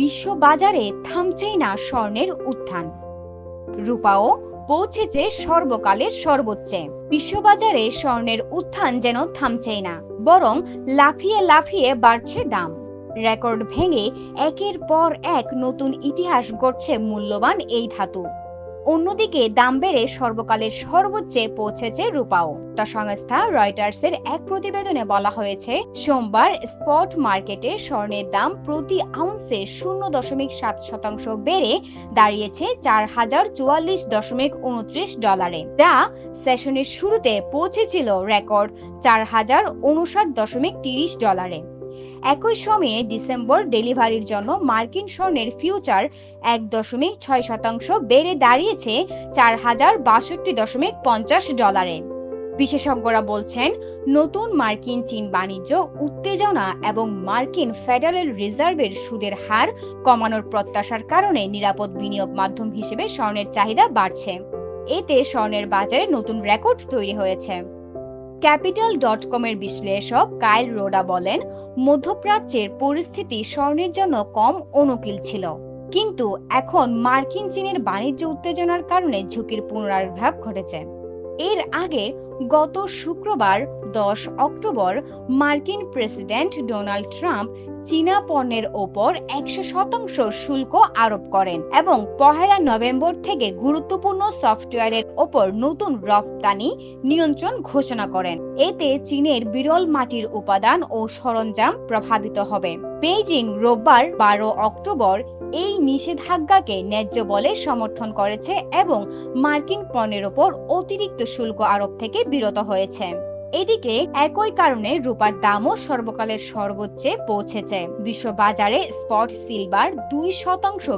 বিশ্ব বাজারে থামছেই না স্বর্ণের উত্থান। রূপাও পৌঁছেছে সর্বকালের সর্বোচ্চে। বিশ্ববাজারে স্বর্ণের উত্থান যেন থামছেই না, বরং লাফিয়ে লাফিয়ে বাড়ছে দাম। রেকর্ড ভেঙে একের পর এক নতুন ইতিহাস গড়ছে মূল্যবান এই ধাতু। অন্যদিকে দাম বেড়ে সর্বকালের সর্বোচ্চে পৌঁছেছে রূপাও। তা সংস্থা রয়টার্সের এক প্রতিবেদনে বলা হয়েছে, সোমবার স্পট মার্কেটে স্বর্ণের দাম প্রতি আউন্সে শূন্য দশমিক সাত শতাংশ বেড়ে দাঁড়িয়েছে চার হাজার চুয়াল্লিশ দশমিক উনত্রিশ ডলারে। যা সেশনের শুরুতে পৌঁছেছিল রেকর্ড চার হাজার উনষাট দশমিক তিরিশ ডলারে। একই সময়ে ডিসেম্বর ডেলিভারির জন্য মার্কিন স্বর্ণের ফিউচার এক দশমিক ছয় শতাংশ বেড়ে দাঁড়িয়েছে চার হাজার বাষট্টি দশমিক পঞ্চাশ ডলারে। বিশেষজ্ঞরা বলছেন, নতুন মার্কিন চীন বাণিজ্য উত্তেজনা এবং মার্কিন ফেডারেল রিজার্ভের সুদের হার কমানোর প্রত্যাশার কারণে নিরাপদ বিনিয়োগ মাধ্যম হিসেবে স্বর্ণের চাহিদা বাড়ছে। এতে স্বর্ণের বাজারে নতুন রেকর্ড তৈরি হয়েছে। ক্যাপিটাল ডট কমের বিশ্লেষক কাইল রোডা বলেন, মধ্যপ্রাচ্যের পরিস্থিতি স্বর্ণের জন্য কম অনুকূল ছিল। কিন্তু এখন মার্কিন চীনের বাণিজ্য উত্তেজনার কারণে ঝুঁকির পুনরাবির্ভাব ঘটেছে। এর আগে গত শুক্রবার দশ অক্টোবর মার্কিন প্রেসিডেন্ট ডোনাল্ড ট্রাম্প চীনা পণ্যের ওপর একশো শতাংশ শুল্ক আরোপ করেন এবং পহেলা নভেম্বর থেকে গুরুত্বপূর্ণ সফটওয়্যারের ওপর নতুন রফতানি নিয়ন্ত্রণ ঘোষণা করেন। এতে চীনের বিরল মাটির উপাদান ও সরঞ্জাম প্রভাবিত হবে। বেইজিং রোববার বারো অক্টোবর এই নিষেধাজ্ঞাকে ন্যায্য বলে সমর্থন করেছে এবং মার্কিন পণ্যের ওপর অতিরিক্ত শুল্ক আরোপ থেকে বিরত হয়েছে। এদিকে একই কারণে রূপার দামও সর্বকালের সর্বোচ্চে পৌঁছেছে। বিশ্ব বাজারে স্পট সিলভার দুই শতাংশ